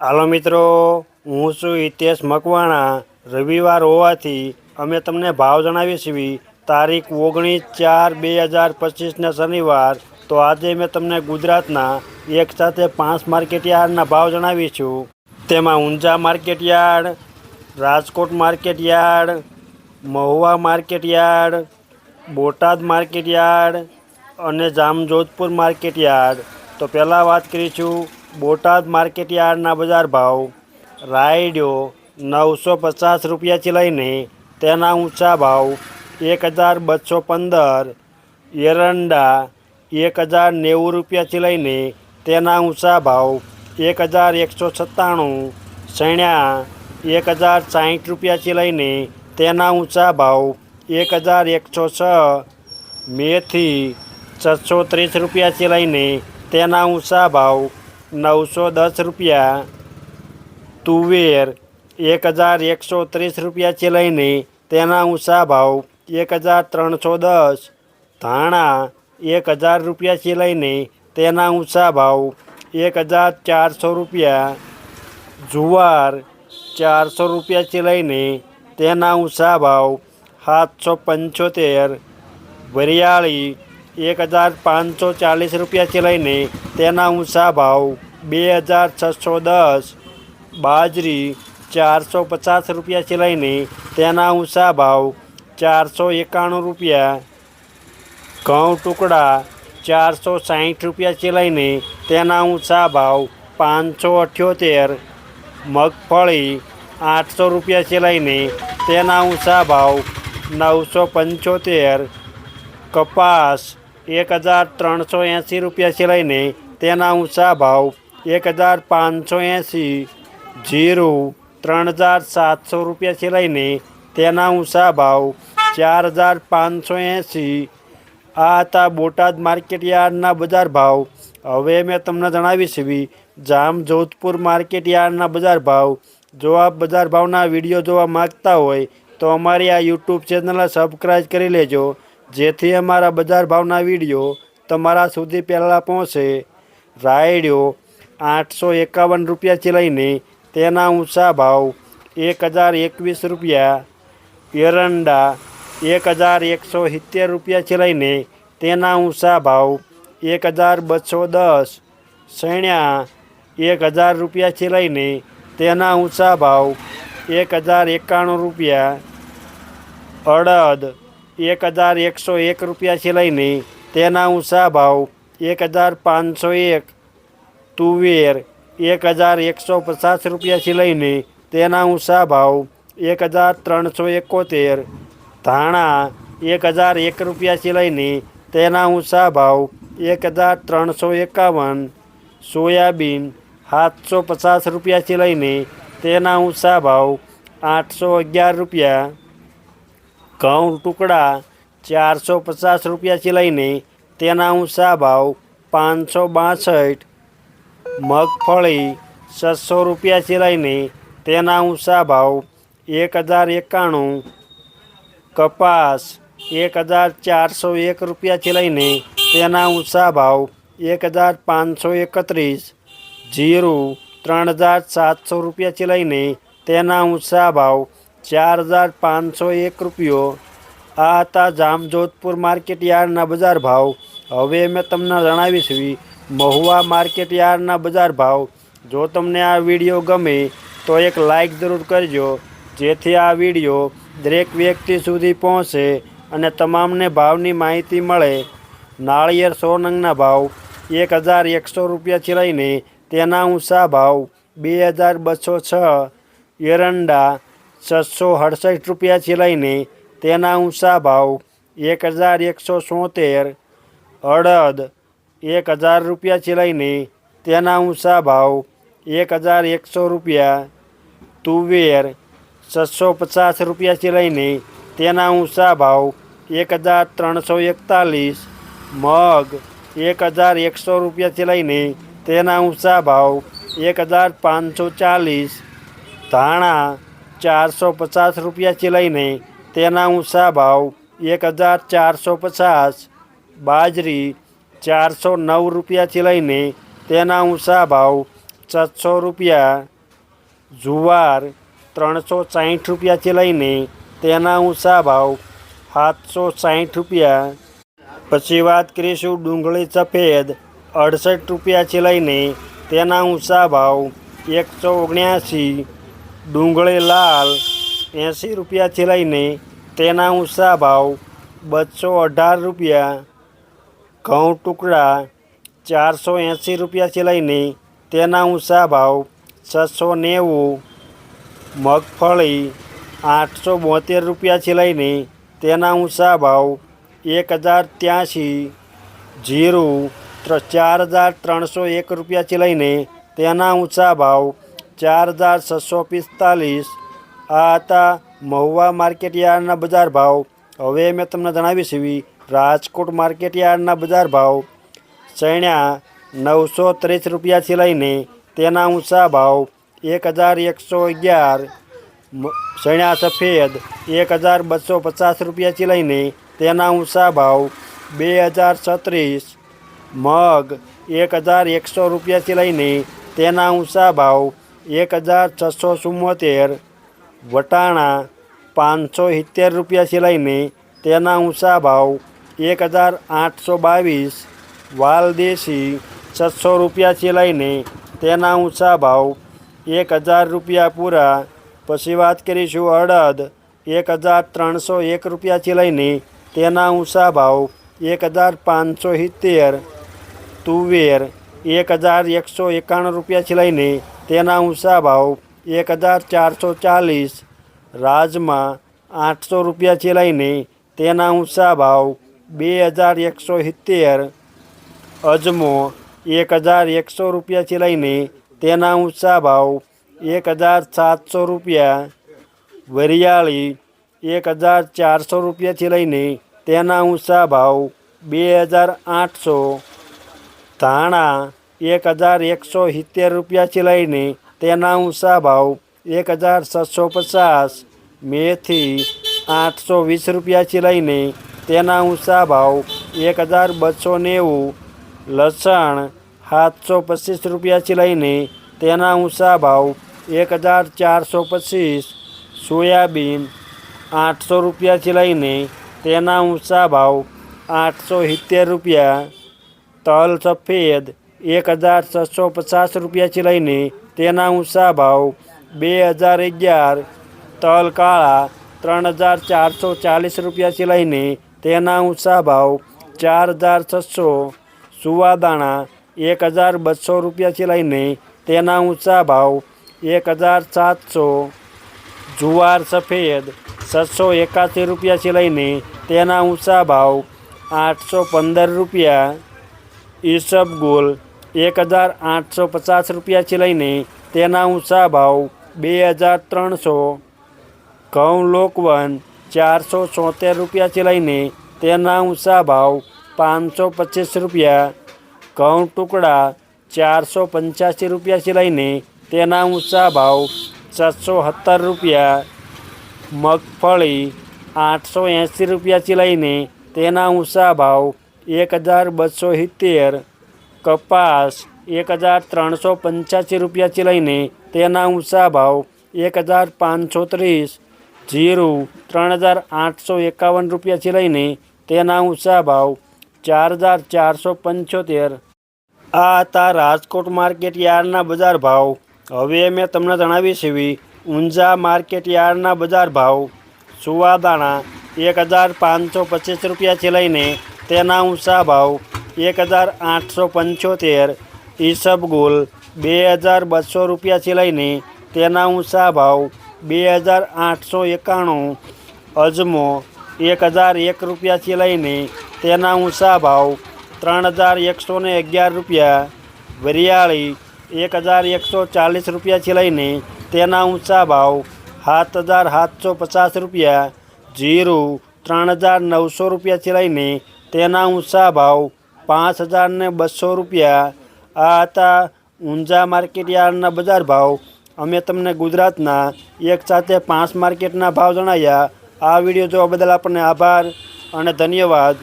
હાલો મિત્રો, હું છું હિતેશ મકવાણા. રવિવાર હોવાથી અમે તમને ભાવ જણાવીએ છીએ. તારીખ ઓગણીસ ચાર બે હજાર પચીસના શનિવાર. તો આજે મેં તમને ગુજરાતના એક સાથે પાંચ માર્કેટયાર્ડના ભાવ જણાવીશું તેમાં Unjha market yard, Rajkot market yard, Mahuva market yard, Botad market yard અને જામજોધપુર માર્કેટયાર્ડ. તો પહેલાં વાત કરીશું બોટાદ માર્કેટયાર્ડના બજાર ભાવ રાયડ્યો નવસો પચાસ રૂપિયાથી લઈને તેના ઊંચા ભાવ એક હજાર બસો પંદર, એરંડા એક હજાર નેવું રૂપિયાથી લઈને તેના ઊંચા ભાવ એક હજાર એકસો સત્તાણું સણ્યા એક હજાર સાહીઠ રૂપિયાથી લઈને તેના ઊંચા ભાવ એક હજાર એકસો છ, મેથી છસો ત્રીસ રૂપિયાથી લઈને તેના ઊંચા ભાવ નવસો દસ રૂપિયા તુવેર એક હજાર એકસો ત્રીસ રૂપિયાથી લઈને તેના ઊંચા ભાવ એક હજાર ત્રણસો દસ ધાણા એક હજાર રૂપિયાથી લઈને તેના ઊંચા ભાવ એક હજાર ચારસો રૂપિયા જુવાર ચારસો રૂપિયાથી લઈને તેના ઊંચા ભાવ સાતસો પંચોતેર વરિયાળી એક હજાર પાંચસો ચાલીસ રૂપિયાથી લઈને તેના ઊંચા ભાવ બે હજાર છસો દસ, બાજરી ચારસો પચાસ રૂપિયાથી લઈને તેના ઊંચા ભાવ ચારસો એકાણું રૂપિયા, ઘઉં ટુકડા ચારસો સાહીઠ રૂપિયાથી લઈને તેના ઊંચા ભાવ પાંચસો અઠ્યોતેર, મગફળી આઠસો રૂપિયાથી લઈને તેના ઊંચા ભાવ નવસો પંચોતેર, કપાસ એક હજાર ત્રણસો એંસી રૂપિયાથી લઈને તેના ઊંચા ભાવ એક હજાર પાંચસો એંસી જીરું ત્રણ હજાર સાતસો રૂપિયાથી લઈને તેના ઊંચા ભાવ ચાર હજાર પાંચસો એંસી. આ હતા બોટાદ માર્કેટ યાર્ડના બજાર ભાવ. હવે મેં તમને જણાવી છે જામ જોધપુર માર્કેટ યાર્ડના બજાર ભાવ. જો આપ બજાર ભાવના વીડિયો જોવા માગતા હોય તો અમારી આ યુટ્યુબ ચેનલને સબસ્ક્રાઈબ કરી લેજો. જેથી અમારા બજાર ભાવના વીડિયો તમારા સુધી પહેલાં પહોંચે. રાયડો આઠસો એકાવન રૂપિયાથી લઈને તેના ઊંચા ભાવ એક હજાર એકવીસ રૂપિયા. એરંડા એક હજાર એકસો સિત્તેર રૂપિયાથી લઈને તેના ઊંચા ભાવ એક હજાર બસો દસ. સૈણ્યા એક હજાર રૂપિયાથી લઈને તેના ઊંચા ભાવ એક હજાર એકાણું રૂપિયા. અડદ એક હજાર એકસો એક રૂપિયાથી લઈને તેના ઊંચા ભાવ એક હજાર પાંચસો એક, તુવેર એક હજાર એકસો પચાસ રૂપિયાથી લઈને તેના ઊંચા ભાવ એક હજાર ત્રણસો એકોતેર, ધાણા એક હજાર એક રૂપિયાથી લઈને તેના ઊંચા ભાવ એક હજાર ત્રણસો એકાવન, સોયાબીન સાતસો પચાસ રૂપિયાથી લઈને તેના ઊંચા ભાવ આઠસો અગિયાર રૂપિયા ઘઉં ટુકડા ચારસો પચાસ રૂપિયાથી લઈને તેના ઊંચા ભાવ પાંચસો બાસઠ, મગફળી છસો રૂપિયાથી લઈને તેના ઊંચા ભાવ એક હજાર એકાણું, કપાસ એક હજાર ચારસો એક રૂપિયાથી લઈને તેના ઊંચા ભાવ એક હજાર પાંચસો એકત્રીસ, જીરું ત્રણ હજાર સાતસો રૂપિયાથી લઈને તેના ઊંચા ભાવ ચાર હજાર પાંચસો એક રૂપિયો. આ હતા જામજોધપુર માર્કેટ યાર્ડના બજાર ભાવ. હવે મેં તમને જણાવીશ મહુવા માર્કેટ યાર્ડના બજાર ભાવ. જો તમને આ વીડિયો ગમે, તો એક લાઈક જરૂર કરજો, જેથી આ વીડિયો દરેક વ્યક્તિ સુધી પહોંચે અને તમામને ભાવની માહિતી મળે. નાળિયેર સો નંગના ભાવ, એક હજાર એકસો રૂપિયાથી લઈને તેના ઊંચા ભાવ, બે હજાર બસો છ. એરંડા છસો અડસઠ રૂપિયાથી લઈને તેના ઊંચા ભાવ એક હજાર એકસો સોતેર અડદ એક હજાર રૂપિયાથી લઈને તેના ઊંચા ભાવ એક હજાર એકસો રૂપિયા તુવેર છસો પચાસ રૂપિયાથી લઈને તેના ઊંચા ભાવ એક હજાર ત્રણસો એકતાલીસ મગ એક હજાર એકસો રૂપિયાથી લઈને તેના ઊંચા ભાવ એક હજાર પાંચસો ચાલીસ ધાણા ચારસો પચાસ રૂપિયાથી લઈને તેના ઊંચા ભાવ એક હજાર ચારસો પચાસ, બાજરી ચારસો નવ રૂપિયાથી લઈને તેના ઊંચા ભાવ સાતસો રૂપિયા, જુવાર ત્રણસો સાઠ રૂપિયાથી લઈને તેના ઊંચા ભાવ સાતસો સાઠ રૂપિયા. પછી વાત કરીશું ડુંગળી સફેદ અડસઠ રૂપિયાથી લઈને તેના ઊંચા ભાવ એકસો ઓગણ્યાસી ડુંગળી લાલ એંસી રૂપિયાથી લઈને તેના ઊંચા ભાવ બસો અઢાર રૂપિયા. ઘઉં ટુકડા ચારસો એંસી રૂપિયાથી લઈને તેના ઊંચા ભાવ છસો નેવું. મગફળી આઠસો બોતેર રૂપિયાથી લઈને તેના ઊંચા ભાવ એક હજાર ત્યાંસી જીરું ચાર હજાર ત્રણસો એક રૂપિયાથી લઈને તેના ઊંચા ભાવ ચાર હજાર છસો પિસ્તાલીસ. આ હતા મહુવા માર્કેટ યાર્ડના બજાર ભાવ. હવે મેં તમને જણાવીશ એવી રાજકોટ માર્કેટ યાર્ડના બજાર ભાવ. ચણ્યા નવસો ત્રીસ રૂપિયાથી લઈને તેના ઊંચા ભાવ એક હજાર એકસો અગિયાર. ચણ્યા સફેદ એક હજાર બસો પચાસ રૂપિયાથી લઈને તેના ઊંચા ભાવ બે હજાર છત્રીસ. મગ એક હજાર એકસો રૂપિયાથી લઈને તેના ઊંચા ભાવ એક હજાર છસો ચુમ્મોતેર વટાણા પાંચસો સિત્તેર રૂપિયાથી લઈને તેના ઊંચા ભાવ એક હજાર આઠસો બાવીસ વાલદેશી છસો રૂપિયાથી લઈને તેના ઊંચા ભાવ એક હજાર રૂપિયા પૂરા પછી વાત કરીશું અડદ એક હજાર ત્રણસો એક રૂપિયાથી લઈને તેના ઊંચા ભાવ એક હજાર પાંચસો સિત્તેર તુવેર એક હજાર એકસો એકાણું રૂપિયાથી લઈને તેના ઊંચા ભાવ એક હજાર ચારસો ચાલીસ, રાજમા આઠસો રૂપિયાથી લઈને તેના ઊંચા ભાવ બે હજાર એકસો સિત્તેર, અજમો એક હજાર એકસો રૂપિયાથી લઈને તેના ઊંચા ભાવ એક હજાર સાતસો રૂપિયા, વરિયાળી એક હજાર ચારસો રૂપિયાથી લઈને તેના ઊંચા ભાવ બે હજાર આઠસો, ધાણા એક હજાર એકસો સિત્તેર રૂપિયાથી લઈને તેના ઊંચા ભાવ એક હજાર છસો પચાસ મેથી આઠસો વીસ રૂપિયાથી લઈને તેના ઊંચા ભાવ એક હજાર બસો નેવું લસણ સાતસો પચીસ રૂપિયાથી લઈને તેના ઊંચા ભાવ એક હજાર ચારસો પચીસ સોયાબીન આઠસો રૂપિયાથી લઈને તેના ઊંચા ભાવ આઠસો સિત્તેર રૂપિયા તલ સફેદ એક હજાર છસો પચાસ રૂપિયાથી લઈને તેના ઊંચા ભાવ બે હજાર અગિયાર તલ કાળા ત્રણ હજાર ચારસો ચાલીસ રૂપિયાથી લઈને તેના ઊંચા ભાવ ચાર હજાર છસો સુવાદાણા એક હજાર બસો રૂપિયાથી લઈને તેના ઊંચા ભાવ એક હજાર સાતસો જુવાર સફેદ છસો એકાસી રૂપિયાથી લઈને તેના ઊંચા ભાવ આઠસો પંદર રૂપિયા ઈસબગુલ એક હજાર આઠસો પચાસ રૂપિયાથી લઈને તેના ઊંચા ભાવ બે હજાર ત્રણસો. ઘઉં લોકવન ચારસો છોતેર રૂપિયાથી લઈને તેના ઊંચા ભાવ પાંચસો પચીસ રૂપિયા. ઘઉં ટુકડા ચારસો પંચ્યાસી રૂપિયાથી લઈને તેના ઊંચા ભાવ છસો સત્તર રૂપિયા. મગફળી આઠસો એંસી રૂપિયાથી લઈને તેના ઊંચા ભાવ એક હજાર બસો સિત્તેર. કપાસ એક હજાર ત્રણસો પંચ્યાસી રૂપિયાથી લઈને તેના ઊંચા ભાવ એક હજાર પાંચસો ત્રીસ જીરું ત્રણ હજાર આઠસો એકાવન રૂપિયાથી લઈને તેના ઊંચા ભાવ ચાર હજાર ચારસો પંચોતેર આ હતા રાજકોટ માર્કેટ યાર્ડના બજાર ભાવ હવે મેં તમને જણાવીશ એવી ઊંઝા માર્કેટ યાર્ડના બજાર ભાવ સુવાદાણા એક હજાર પાંચસો પચીસ રૂપિયાથી લઈને તેના ઊંચા ભાવ એક હજાર આઠસો પંચોતેર ઈસબગુલ બે હજાર બસો રૂપિયાથી લઈને તેના ઊંચા ભાવ બે હજાર આઠસો એકાણું અજમો એક હજાર એક રૂપિયાથી લઈને તેના ઊંચા ભાવ ત્રણ હજાર એકસો ને અગિયાર રૂપિયા વરિયાળી એક હજાર એકસો ચાલીસ રૂપિયાથી લઈને તેના ઊંચા ભાવ સાત હજાર સાતસો પચાસ રૂપિયા જીરું ત્રણ હજાર નવસો રૂપિયાથી લઈને તેના ઊંચા ભાવ પાંચ હજાર ને બસો રૂપિયા. આ હતા ઊંઝા માર્કેટ યાર્ડના બજાર ભાવ. અમે તમને ગુજરાતના એક સાથે પાંચ માર્કેટના ભાવ જણાવ્યા આ વીડિયો જોવા બદલ આપણને આભાર અને ધન્યવાદ.